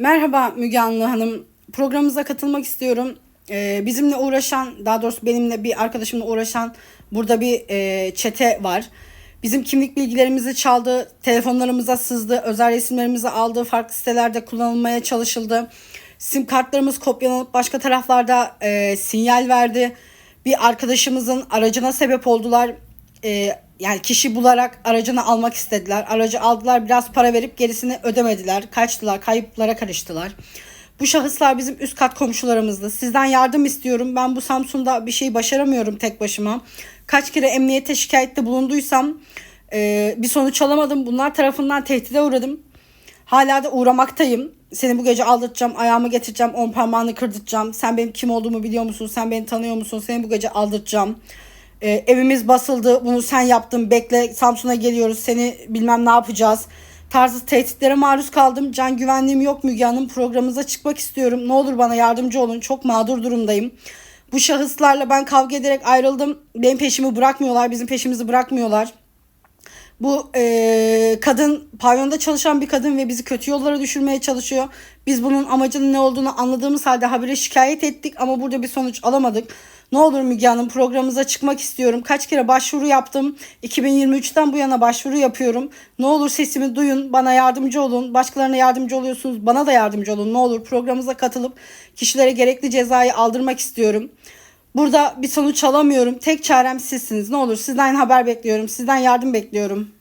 Merhaba Müge Anlı Hanım. Programımıza katılmak istiyorum. Ee, bizimle uğraşan, daha doğrusu benimle bir arkadaşımla uğraşan burada bir e, çete var. Bizim kimlik bilgilerimizi çaldı, telefonlarımıza sızdı, özel resimlerimizi aldı, farklı sitelerde kullanılmaya çalışıldı. Sim kartlarımız kopyalanıp başka taraflarda e, sinyal verdi. Bir arkadaşımızın aracına sebep oldular. E, yani kişi bularak aracını almak istediler. Aracı aldılar biraz para verip gerisini ödemediler. Kaçtılar, kayıplara karıştılar. Bu şahıslar bizim üst kat komşularımızdı. Sizden yardım istiyorum. Ben bu Samsun'da bir şey başaramıyorum tek başıma. Kaç kere emniyete şikayette bulunduysam e, bir sonuç alamadım. Bunlar tarafından tehdide uğradım. Hala da uğramaktayım. Seni bu gece aldırtacağım, ayağımı getireceğim, on parmağını kırdırtacağım. Sen benim kim olduğumu biliyor musun? Sen beni tanıyor musun? Seni bu gece aldırtacağım. Ee, evimiz basıldı, bunu sen yaptın, bekle Samsun'a geliyoruz, seni bilmem ne yapacağız. Tarzı tehditlere maruz kaldım. Can güvenliğim yok Müge Hanım. Programımıza çıkmak istiyorum. Ne olur bana yardımcı olun. Çok mağdur durumdayım. Bu şahıslarla ben kavga ederek ayrıldım. Benim peşimi bırakmıyorlar, bizim peşimizi bırakmıyorlar. Bu e, kadın pavyonda çalışan bir kadın ve bizi kötü yollara düşürmeye çalışıyor. Biz bunun amacının ne olduğunu anladığımız halde habire şikayet ettik ama burada bir sonuç alamadık. Ne olur Müge Hanım programımıza çıkmak istiyorum. Kaç kere başvuru yaptım. 2023'ten bu yana başvuru yapıyorum. Ne olur sesimi duyun, bana yardımcı olun. Başkalarına yardımcı oluyorsunuz, bana da yardımcı olun. Ne olur programımıza katılıp kişilere gerekli cezayı aldırmak istiyorum. Burada bir sonuç alamıyorum. Tek çarem sizsiniz. Ne olur sizden haber bekliyorum. Sizden yardım bekliyorum.